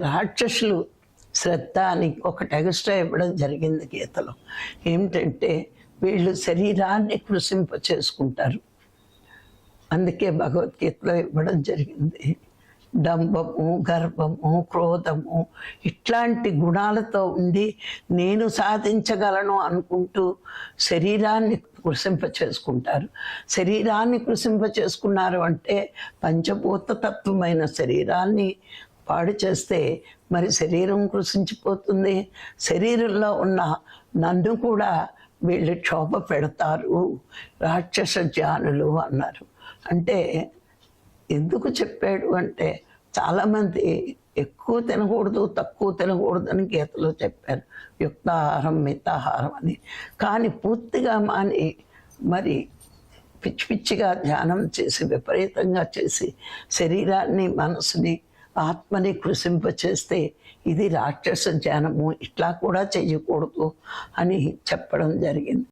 రాక్షసులు శ్రద్ధ అని ఒకటి ఎగస్ట్రా ఇవ్వడం జరిగింది గీతలో. ఏమిటంటే వీళ్ళు శరీరాన్ని కృషింప చేసుకుంటారు. అందుకే భగవద్గీతలో ఇవ్వడం జరిగింది. డంబము గర్వము క్రోధము ఇట్లాంటి గుణాలతో ఉండి నేను సాధించగలను అనుకుంటూ శరీరాన్ని కృషింప చేసుకుంటారు. శరీరాన్ని కృషింప చేసుకున్నారు అంటే పంచభూత తత్వమైన శరీరాన్ని పాడు చేస్తే మరి శరీరం కృషించిపోతుంది శరీరంలో ఉన్న నన్ను కూడా వీళ్ళు క్షోభ పెడతారు. రాక్షస జ్ఞానులు అన్నారు. అంటే ఎందుకు చెప్పాడు అంటే చాలామంది ఎక్కువ తినకూడదు తక్కువ తినకూడదు అని గీతలో చెప్పారు. యుక్తాహారం మితాహారం అని. కానీ పూర్తిగా మాని మరి పిచ్చి పిచ్చిగా ధ్యానం చేసి విపరీతంగా చేసి శరీరాన్ని మనసుని ఆత్మని కృషింపచేస్తే ఇది రాక్షస ధ్యానము ఇట్లా కూడా చేయకూడదు అని చెప్పడం జరిగింది.